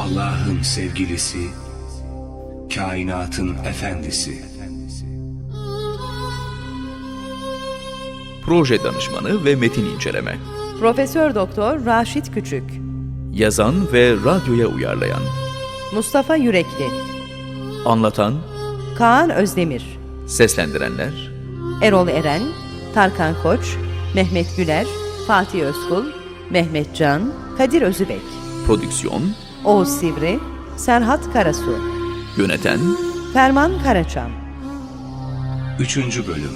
Allah'ın sevgilisi, kainatın efendisi. Proje danışmanı ve metin inceleme. Profesör Doktor Raşit Küçük, Yazan ve radyoya uyarlayan. Mustafa Yürekli, Anlatan, Kaan Özdemir, seslendirenler. Erol Eren, Tarkan Koç, Mehmet Güler, Fatih Özkul, Mehmet Can, Kadir Özübek, Prodüksiyon, Oğuz Sivri, Serhat Karasu, yöneten Ferman Karaçam. Üçüncü bölüm.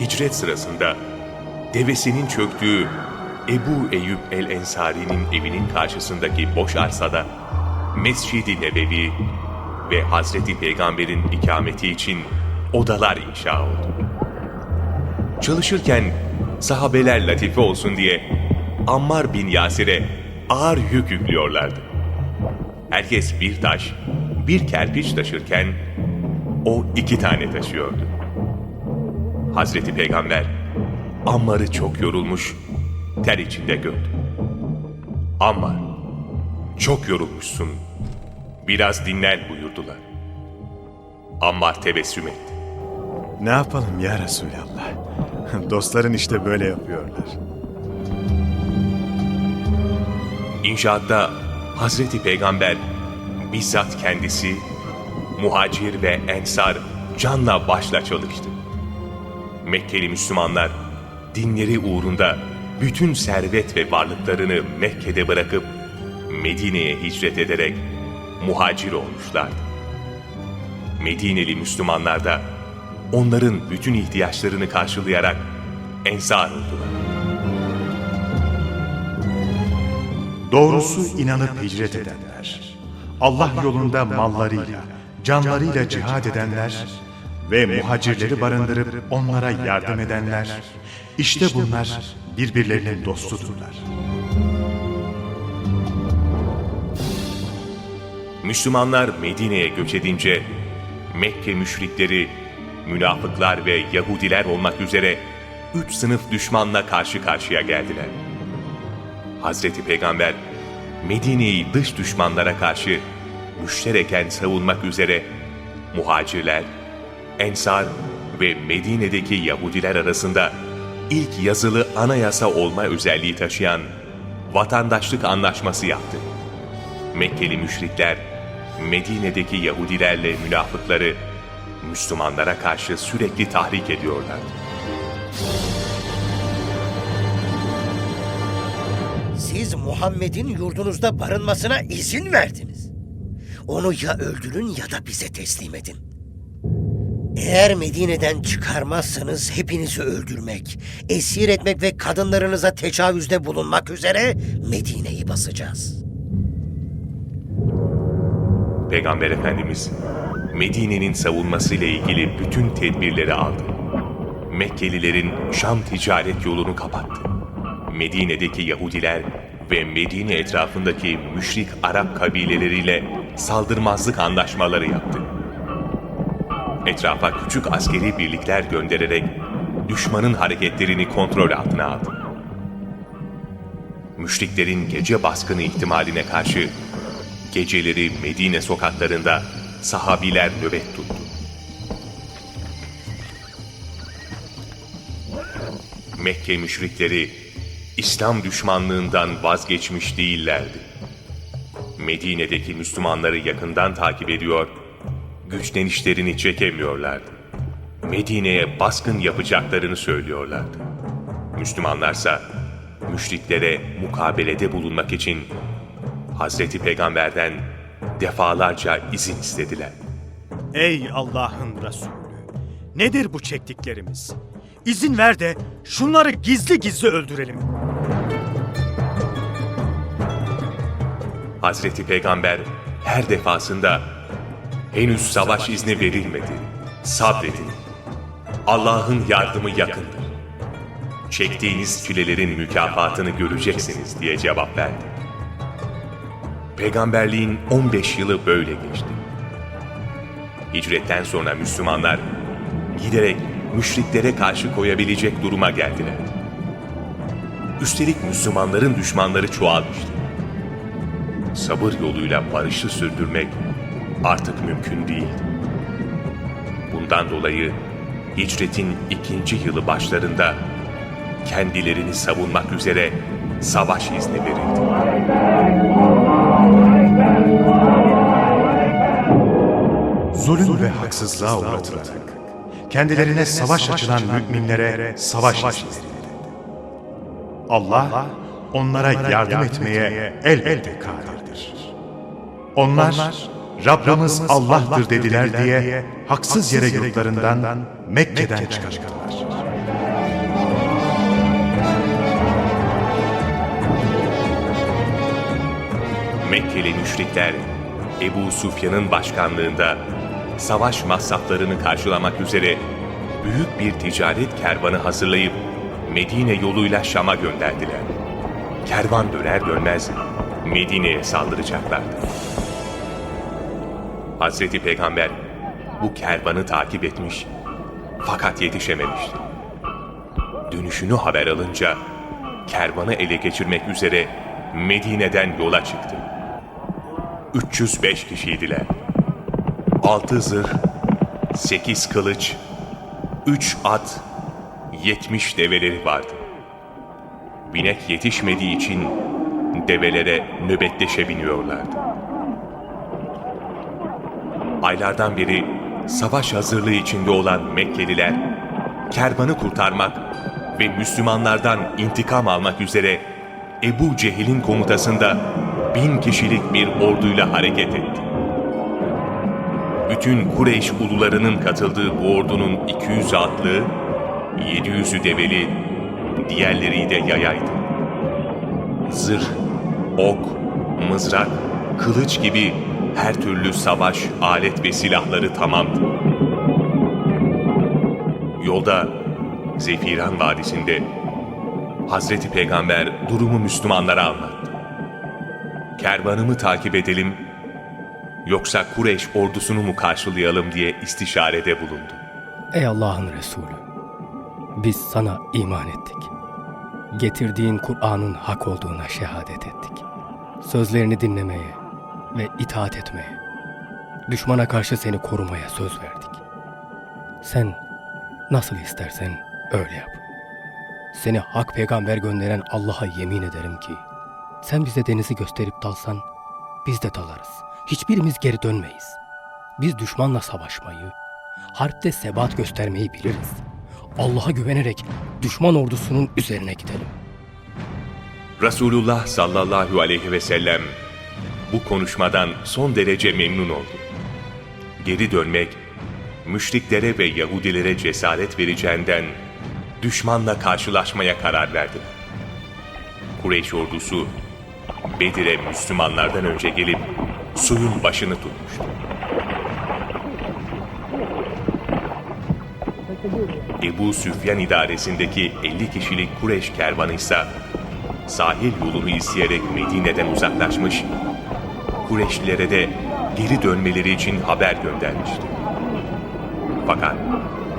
Hicret sırasında devesinin çöktüğü Ebu Eyyub el-Ensari'nin evinin karşısındaki boş arsada Mescid-i Nebevi ve Hazreti Peygamber'in ikameti için odalar inşa oldu. Çalışırken sahabeler latife olsun diye Ammar bin Yasir'e ağır yük yüklüyorlardı. Herkes bir taş, bir kerpiç taşırken o iki tane taşıyordu. Hazreti Peygamber Ammar'ı çok yorulmuş, ter içinde gördü. Ammar, çok yorulmuşsun, biraz dinlen buyurdular. Ammar tebessüm etti. Ne yapalım ya Resulallah? Dostların işte böyle yapıyorlar. İnşaatta Hazreti Peygamber bizzat kendisi, muhacir ve ensar canla başla çalıştı. Mekkeli Müslümanlar dinleri uğrunda bütün servet ve varlıklarını Mekke'de bırakıp Medine'ye hicret ederek muhacir olmuşlardı. Medineli Müslümanlar da onların bütün ihtiyaçlarını karşılayarak ensar oldular. Doğrusu inanıp hicret edenler, Allah yolunda mallarıyla, canlarıyla cihad edenler ve muhacirleri barındırıp onlara yardım edenler, işte bunlar birbirlerinin dostudurlar. Müslümanlar Medine'ye göç edince Mekke müşrikleri, münafıklar ve Yahudiler olmak üzere üç sınıf düşmanla karşı karşıya geldiler. Hazreti Peygamber Medine'yi dış düşmanlara karşı müştereken savunmak üzere muhacirler, ensar ve Medine'deki Yahudiler arasında ilk yazılı anayasa olma özelliği taşıyan vatandaşlık anlaşması yaptı. Mekkeli müşrikler, Medine'deki Yahudilerle münafıkları Müslümanlara karşı sürekli tahrik ediyorlardı. Siz Muhammed'in yurdunuzda barınmasına izin verdiniz. Onu ya öldürün ya da bize teslim edin. Eğer Medine'den çıkarmazsanız hepinizi öldürmek, esir etmek ve kadınlarınıza tecavüzde bulunmak üzere Medine'yi basacağız. Peygamber Efendimiz Medine'nin savunmasıyla ilgili bütün tedbirleri aldı. Mekkelilerin Şam ticaret yolunu kapattı. Medine'deki Yahudiler ve Medine etrafındaki müşrik Arap kabileleriyle saldırmazlık anlaşmaları yaptı. Etrafa küçük askeri birlikler göndererek düşmanın hareketlerini kontrol altına aldı. Müşriklerin gece baskını ihtimaline karşı geceleri Medine sokaklarında sahabiler nöbet tuttu. Mekke müşrikleri İslam düşmanlığından vazgeçmiş değillerdi. Medine'deki Müslümanları yakından takip ediyor, güçlenişlerini çekemiyorlardı. Medine'ye baskın yapacaklarını söylüyorlardı. Müslümanlarsa müşriklere mukabelede bulunmak için Hazreti Peygamber'den defalarca izin istediler. Ey Allah'ın Resulü! Nedir bu çektiklerimiz? İzin ver de şunları gizli gizli öldürelim. Hazreti Peygamber her defasında henüz savaş izni verilmedi. Sabredin. Allah'ın yardımı yakındır. Çektiğiniz çilelerin mükafatını göreceksiniz diye cevap verdi. Peygamberliğin 15 yılı böyle geçti. Hicretten sonra Müslümanlar giderek müşriklere karşı koyabilecek duruma geldiler. Üstelik Müslümanların düşmanları çoğalmıştı. Sabır yoluyla barışı sürdürmek artık mümkün değildi. Bundan dolayı hicretin ikinci yılı başlarında kendilerini savunmak üzere savaş izni verildi. Zulüm ve haksızlığa uğratılarak kendilerine savaş açılan müminlere savaş verildi. Allah onlara yardım etmeye elbette kadirdir. Onlar Rabbimiz Allah'tır dediler diye haksız yere yurtlarından Mekke'den çıkarttılar. Mekkeli müşrikler Ebu Sufyan'ın başkanlığında savaş masraflarını karşılamak üzere büyük bir ticaret kervanı hazırlayıp Medine yoluyla Şam'a gönderdiler. Kervan döner dönmez Medine'ye saldıracaklardı. Hazreti Peygamber bu kervanı takip etmiş fakat yetişememişti. Dönüşünü haber alınca kervanı ele geçirmek üzere Medine'den yola çıktı. 305 kişiydiler. 6 zırh, 8 kılıç, 3 at, 70 develeri vardı. Binek yetişmediği için develere nöbetleşe biniyorlardı. Aylardan beri savaş hazırlığı içinde olan Mekkeliler, kervanı kurtarmak ve Müslümanlardan intikam almak üzere Ebu Cehil'in komutasında bin kişilik bir orduyla hareket etti. Bütün Kureyş ulularının katıldığı bu ordunun 200 atlı, 700'ü develi, diğerleri de yayaydı. Zırh, ok, mızrak, kılıç gibi her türlü savaş alet ve silahları tamamdı. Yolda Zefiran Vadisi'nde Hazreti Peygamber durumu Müslümanlara anlattı. Kervanımı takip edelim yoksa Kureyş ordusunu mu karşılayalım diye istişarede bulundu. Ey Allah'ın Resulü! Biz sana iman ettik. Getirdiğin Kur'an'ın hak olduğuna şehadet ettik. Sözlerini dinlemeye ve itaat etmeye, düşmana karşı seni korumaya söz verdik. Sen nasıl istersen öyle yap. Seni hak peygamber gönderen Allah'a yemin ederim ki, sen bize denizi gösterip dalsan, biz de dalarız. Hiçbirimiz geri dönmeyiz. Biz düşmanla savaşmayı, harpte sebat göstermeyi biliriz. Allah'a güvenerek düşman ordusunun üzerine gidelim. Resulullah sallallahu aleyhi ve sellem bu konuşmadan son derece memnun oldu. Geri dönmek, müşriklere ve Yahudilere cesaret vereceğinden düşmanla karşılaşmaya karar verdi. Kureyş ordusu Bedir'e Müslümanlardan önce gelip suyun başını tutmuştu. Ebu Süfyan idaresindeki 50 kişilik Kureyş kervanı ise sahil yolunu izleyerek Medine'den uzaklaşmış, Kureyşlilere de geri dönmeleri için haber göndermişti. Fakat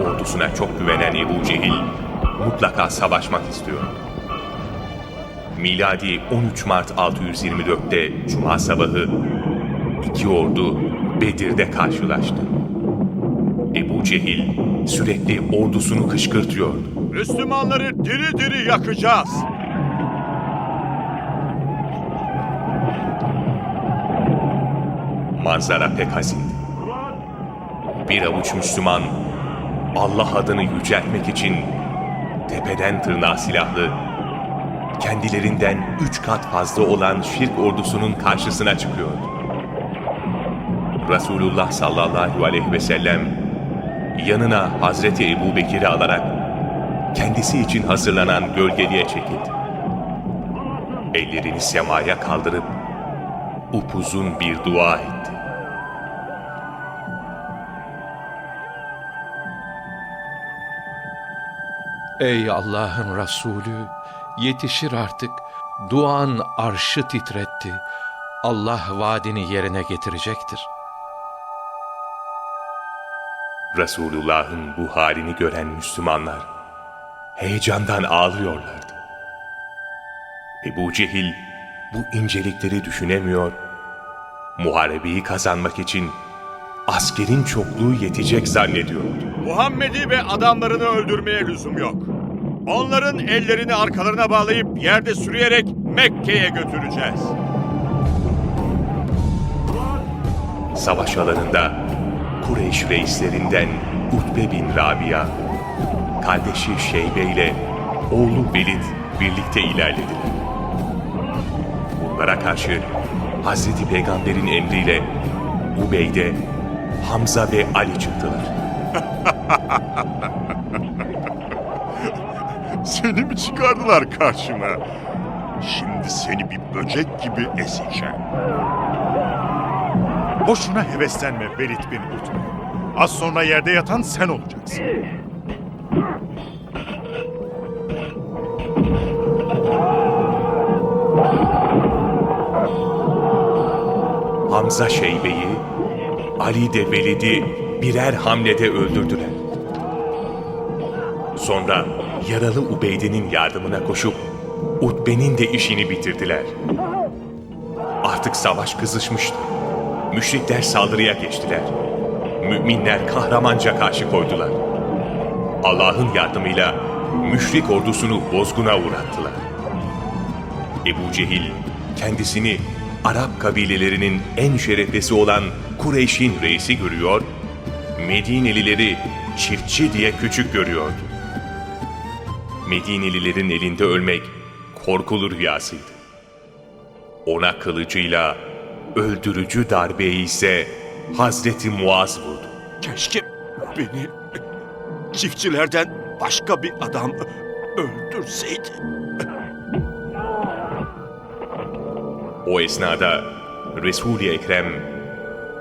ordusuna çok güvenen Ebu Cehil mutlaka savaşmak istiyordu. Miladi 13 Mart 624'te Cuma sabahı iki ordu Bedir'de karşılaştı. Ebu Cehil sürekli ordusunu kışkırtıyordu. Müslümanları diri diri yakacağız. Manzara pek hazindi. Bir avuç Müslüman Allah adını yüceltmek için tepeden tırnağa silahlı, kendilerinden üç kat fazla olan şirk ordusunun karşısına çıkıyordu. Resulullah sallallahu aleyhi ve sellem yanına Hazreti Ebu Bekir'i alarak kendisi için hazırlanan gölgeliğe çekildi. Ellerini semaya kaldırıp upuzun bir dua etti. Ey Allah'ın Resulü, yetişir artık. Duan arşı titretti. Allah vaadini yerine getirecektir. Resulullah'ın bu halini gören Müslümanlar heyecandan ağlıyorlardı. Ebu Cehil bu incelikleri düşünemiyor, muharebeyi kazanmak için askerin çokluğu yetecek zannediyordu. Muhammed'i ve adamlarını öldürmeye lüzum yok. Onların ellerini arkalarına bağlayıp yerde sürüyerek Mekke'ye götüreceğiz. Savaş alanında Kureyş reislerinden Utbe bin Rabia, kardeşi Şeybe ile oğlu Velid birlikte ilerlediler. Bunlara karşı Hazreti Peygamber'in emriyle Ubeyde, Hamza ve Ali çıktılar. Seni çıkardılar karşıma? Şimdi seni bir böcek gibi ezeceğim. Boşuna heveslenme Velid bin Utbe. Az sonra yerde yatan sen olacaksın. Hamza Şeybe'yi, Ali de Velid'i birer hamlede öldürdüler. Sonra yaralı Ubeyde'nin yardımına koşup Utbe'nin de işini bitirdiler. Artık savaş kızışmıştı. Müşrikler saldırıya geçtiler. Müminler kahramanca karşı koydular. Allah'ın yardımıyla müşrik ordusunu bozguna uğrattılar. Ebu Cehil kendisini Arap kabilelerinin en şereflisi olan Kureyş'in reisi görüyor, Medinelileri çiftçi diye küçük görüyordu. Medinelilerin elinde ölmek korkulu rüyasıydı. Ona kılıcıyla öldürücü darbeyi ise Hazreti Muaz vurdu. Keşke beni çiftçilerden başka bir adam öldürseydi. O esnada Resul-i Ekrem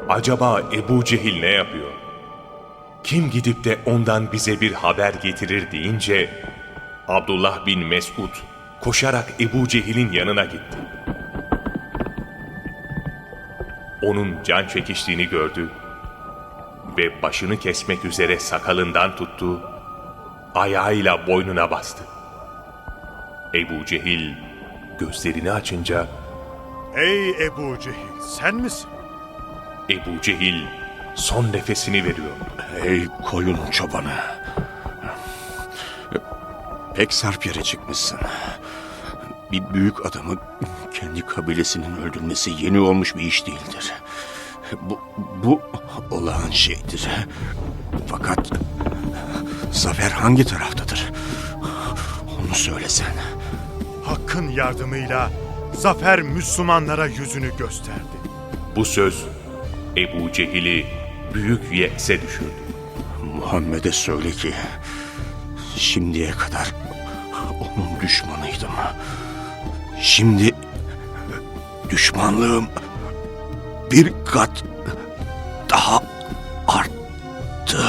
acaba Ebu Cehil ne yapıyor? Kim gidip de ondan bize bir haber getirir deyince Abdullah bin Mesud koşarak Ebu Cehil'in yanına gitti. Onun can çekiştiğini gördü ve başını kesmek üzere sakalından tuttu, ayağıyla boynuna bastı. Ebu Cehil gözlerini açınca Ey Ebu Cehil sen misin? Ebu Cehil son nefesini veriyor. Ey koyun çobanı. Pek sarp yere çıkmışsın. Bir büyük adamı kendi kabilesinin öldürmesi yeni olmuş bir iş değildir. Bu, bu olağan şeydir. Fakat zafer hangi taraftadır? Onu söylesen. Hakkın yardımıyla zafer Müslümanlara yüzünü gösterdi. Bu söz Ebu Cehil'i büyük yekse düşürdü. Muhammed'e söyle ki şimdiye kadar düşmanıydım. Şimdi düşmanlığım bir kat daha arttı.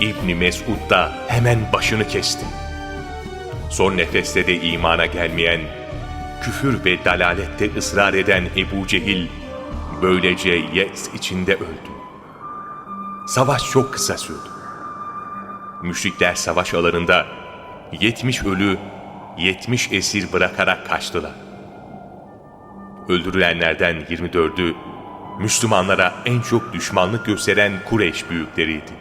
İbni Mesud da hemen başını kesti. Son nefeste de imana gelmeyen, küfür ve dalalette ısrar eden Ebu Cehil, böylece yes içinde öldü. Savaş çok kısa sürdü. Müşrikler savaş alanında 70 ölü, 70 esir bırakarak kaçtılar. Öldürülenlerden 24'ü Müslümanlara en çok düşmanlık gösteren Kureyş büyükleriydi.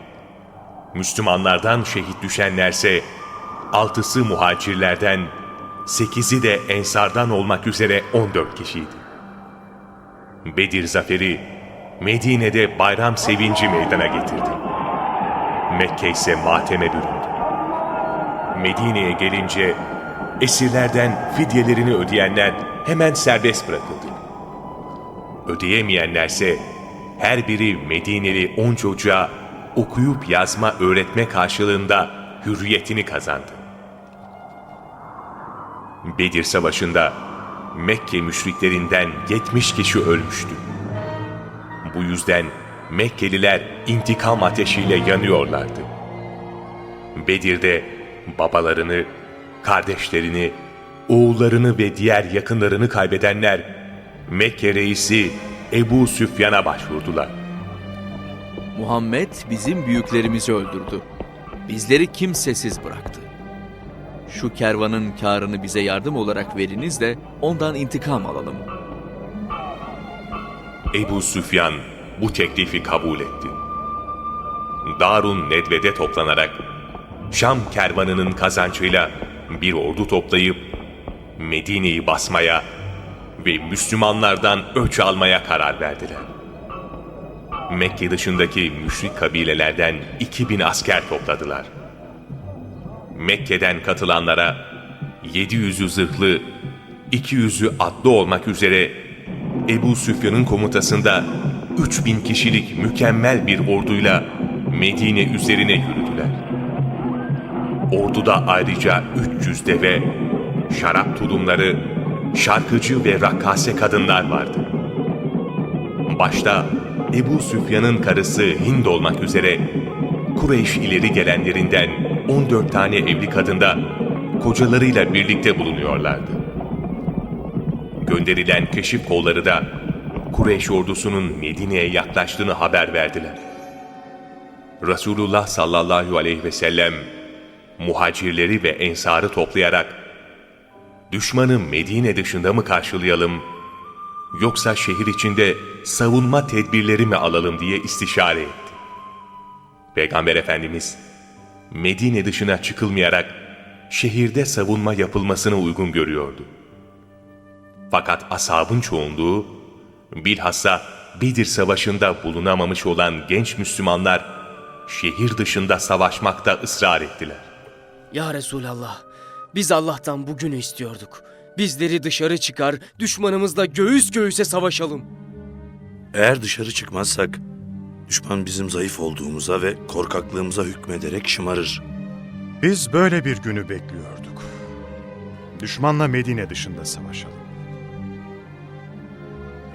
Müslümanlardan şehit düşenlerse altısı muhacirlerden, sekizi de ensardan olmak üzere 14 kişiydi. Bedir zaferi Medine'de bayram sevinci meydana getirdi. Mekke ise mateme büründü. Medine'ye gelince esirlerden fidyelerini ödeyenler hemen serbest bırakıldı. Ödeyemeyenlerse her biri Medineli on çocuğa okuyup yazma öğretme karşılığında hürriyetini kazandı. Bedir Savaşı'nda Mekke müşriklerinden 70 kişi ölmüştü. Bu yüzden Mekkeliler intikam ateşiyle yanıyorlardı. Bedir'de babalarını, kardeşlerini, oğullarını ve diğer yakınlarını kaybedenler Mekke reisi Ebu Süfyan'a başvurdular. Muhammed bizim büyüklerimizi öldürdü. Bizleri kimsesiz bıraktı. Şu kervanın karını bize yardım olarak veriniz de ondan intikam alalım. Ebu Süfyan bu teklifi kabul etti. Darun Nedve'de toplanarak Şam kervanının kazancıyla bir ordu toplayıp Medine'yi basmaya ve Müslümanlardan öç almaya karar verdiler. Mekke dışındaki müşrik kabilelerden 2000 asker topladılar. Mekke'den katılanlara 700'ü zırhlı, 200'ü atlı olmak üzere Ebu Süfyan'ın komutasında 3000 kişilik mükemmel bir orduyla Medine üzerine yürüdüler. Orduda ayrıca 300 deve, şarap tulumları, şarkıcı ve rakkase kadınlar vardı. Başta Ebu Süfyan'ın karısı Hind olmak üzere Kureyş ileri gelenlerinden 14 tane evli kadında kocalarıyla birlikte bulunuyorlardı. Gönderilen keşif kolları da Kureyş ordusunun Medine'ye yaklaştığını haber verdiler. Resulullah sallallahu aleyhi ve sellem muhacirleri ve ensarı toplayarak düşmanı Medine dışında mı karşılayalım yoksa şehir içinde savunma tedbirleri mi alalım diye istişare etti. Peygamber Efendimiz Medine dışına çıkılmayarak şehirde savunma yapılmasını uygun görüyordu. Fakat ashabın çoğunluğu, bilhassa Bedir Savaşı'nda bulunamamış olan genç Müslümanlar, şehir dışında savaşmakta ısrar ettiler. Ya Resulallah, biz Allah'tan bugünü istiyorduk. Bizleri dışarı çıkar, düşmanımızla göğüs göğüse savaşalım. Eğer dışarı çıkmazsak düşman bizim zayıf olduğumuza ve korkaklığımıza hükmederek şımarır. Biz böyle bir günü bekliyorduk. Düşmanla Medine dışında savaşalım.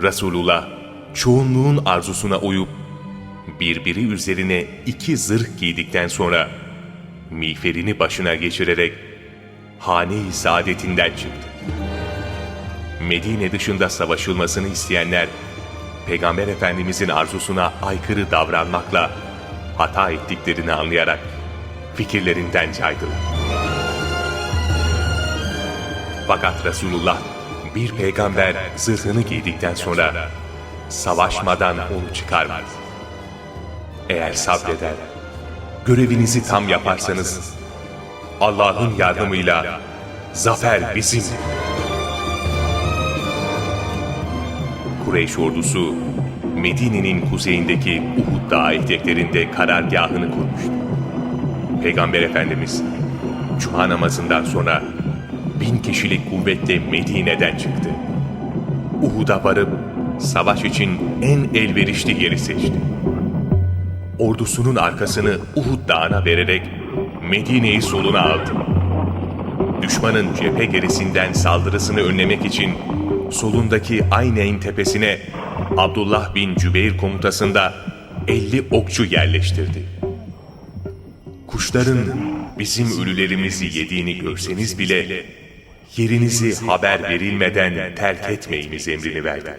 Resulullah çoğunluğun arzusuna uyup birbiri üzerine iki zırh giydikten sonra miğferini başına geçirerek hane-i saadetinden çıktı. Medine dışında savaşılmasını isteyenler Peygamber Efendimizin arzusuna aykırı davranmakla hata ettiklerini anlayarak fikirlerinden caydılar. Fakat Resulullah bir peygamber zırhını giydikten sonra savaşmadan onu çıkarmaz. Eğer sabreder, görevinizi tam yaparsanız Allah'ın yardımıyla zafer bizim. Kureyş ordusu Medine'nin kuzeyindeki Uhud Dağı eteklerinde karargahını kurmuştu. Peygamber Efendimiz Cuma namazından sonra bin kişilik kuvvetle Medine'den çıktı. Uhud'a varıp savaş için en elverişli yeri seçti. Ordusunun arkasını Uhud Dağı'na vererek Medine'yi soluna aldı. Düşmanın cephe gerisinden saldırısını önlemek için solundaki Ayneyn tepesine Abdullah bin Cübeyr komutasında 50 okçu yerleştirdi. Kuşların bizim ölülerimizi yediğini görseniz bile yerinizi haber verilmeden terk etmeyiniz emrini verdi.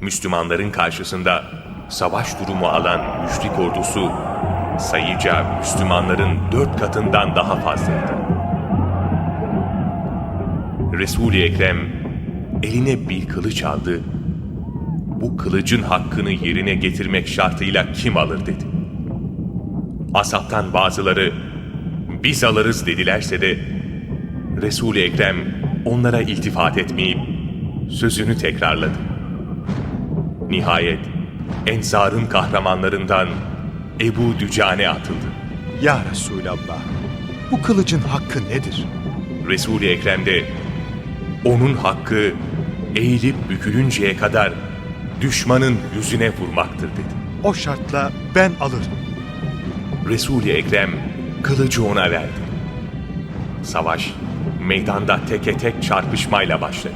Müslümanların karşısında savaş durumu alan müşrik ordusu sayıca Müslümanların dört katından daha fazlaydı. Resul-i Ekrem eline bir kılıç aldı. Bu kılıcın hakkını yerine getirmek şartıyla kim alır dedi. Asaptan bazıları biz alırız dedilerse de Resul-i Ekrem onlara iltifat etmeyip sözünü tekrarladı. Nihayet Ensar'ın kahramanlarından Ebu Dücane atıldı. Ya Resulallah, bu kılıcın hakkı nedir? Resul-i Ekrem de onun hakkı eğilip bükülünceye kadar düşmanın yüzüne vurmaktır dedi. O şartla ben alırım. Resul-i Ekrem kılıcı ona verdi. Savaş meydanda teke tek çarpışmayla başladı.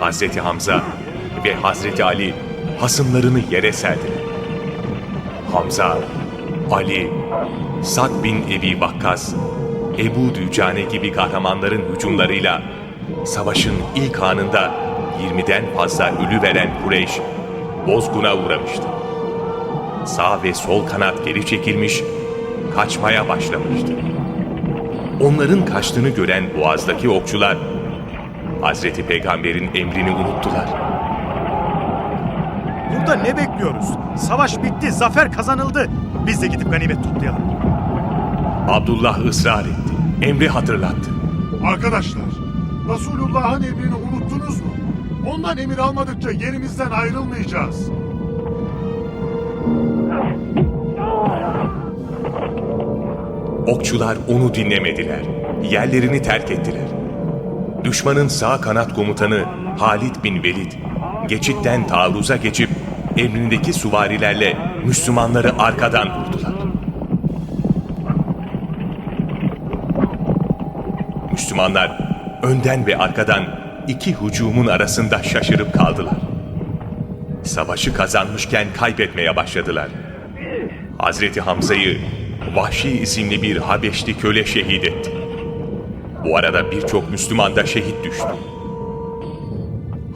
Hazreti Hamza ve Hazreti Ali hasımlarını yere serdiler. Hamza Ali, Sad bin Ebi Vakkas, Ebu Dücane gibi kahramanların hücumlarıyla savaşın ilk anında 20'den fazla ölü veren Kureyş bozguna uğramıştı. Sağ ve sol kanat geri çekilmiş, kaçmaya başlamıştı. Onların kaçtığını gören boğazdaki okçular Hazreti Peygamber'in emrini unuttular. Burada ne bekliyoruz? Savaş bitti, zafer kazanıldı. Biz de gidip ganimet toplayalım. Abdullah ısrar etti. Emri hatırlattı. Arkadaşlar, Resulullah'ın emrini unuttunuz mu? Ondan emir almadıkça yerimizden ayrılmayacağız. Okçular onu dinlemediler. Yerlerini terk ettiler. Düşmanın sağ kanat komutanı Halid bin Velid geçitten taarruza geçip emrindeki süvarilerle Müslümanları arkadan vurdular. Müslümanlar önden ve arkadan iki hücumun arasında şaşırıp kaldılar. Savaşı kazanmışken kaybetmeye başladılar. Hazreti Hamza'yı Vahşi isimli bir Habeşli köle şehit etti. Bu arada birçok Müslüman da şehit düştü.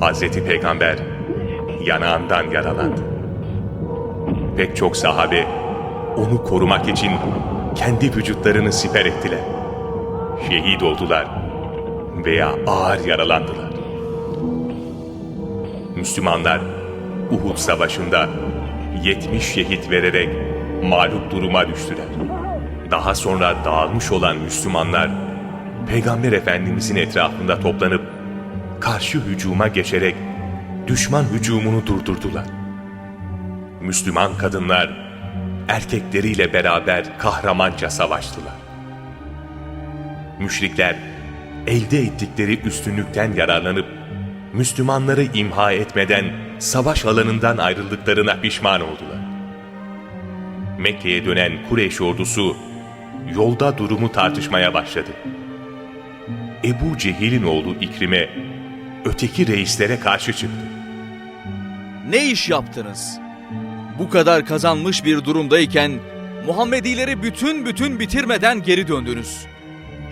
Hazreti Peygamber yanağından yaralandı. Pek çok sahabe onu korumak için kendi vücutlarını siper ettiler. Şehit oldular veya ağır yaralandılar. Müslümanlar Uhud Savaşı'nda 70 şehit vererek mağlup duruma düştüler. Daha sonra dağılmış olan Müslümanlar Peygamber Efendimizin etrafında toplanıp karşı hücuma geçerek düşman hücumunu durdurdular. Müslüman kadınlar erkekleriyle beraber kahramanca savaştılar. Müşrikler elde ettikleri üstünlükten yararlanıp Müslümanları imha etmeden savaş alanından ayrıldıklarına pişman oldular. Mekke'ye dönen Kureyş ordusu yolda durumu tartışmaya başladı. Ebu Cehil'in oğlu İkrim'e öteki reislere karşı çıktı. Ne iş yaptınız? Bu kadar kazanmış bir durumdayken Muhammedileri bütün bütün bitirmeden geri döndünüz.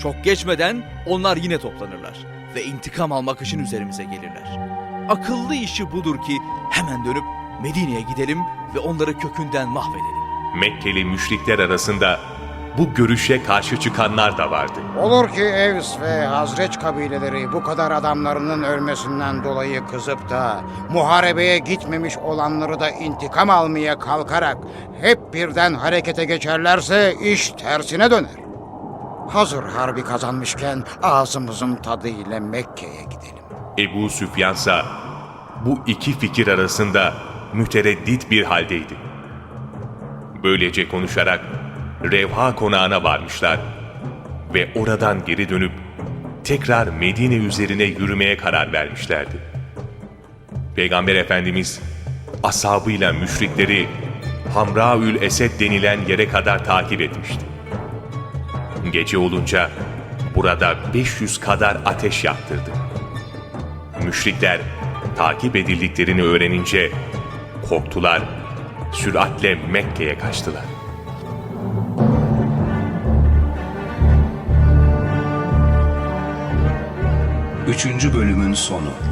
Çok geçmeden onlar yine toplanırlar ve intikam almak için üzerimize gelirler. Akıllı işi budur ki hemen dönüp Medine'ye gidelim ve onları kökünden mahvedelim. Mekkeli müşrikler arasında bu görüşe karşı çıkanlar da vardı. Olur ki Evs ve Hazreç kabileleri bu kadar adamlarının ölmesinden dolayı kızıp da muharebeye gitmemiş olanları da intikam almaya kalkarak hep birden harekete geçerlerse iş tersine döner. Hazır harbi kazanmışken ağzımızın tadıyla Mekke'ye gidelim. Ebu Süfyansa bu iki fikir arasında mütereddit bir haldeydi. Böylece konuşarak Revha konağına varmışlar ve oradan geri dönüp tekrar Medine üzerine yürümeye karar vermişlerdi. Peygamber Efendimiz ashabıyla müşrikleri Hamraül Esed denilen yere kadar takip etmişti. Gece olunca burada 500 kadar ateş yaktırdı. Müşrikler takip edildiklerini öğrenince korktular, süratle Mekke'ye kaçtılar. Üçüncü bölümün sonu.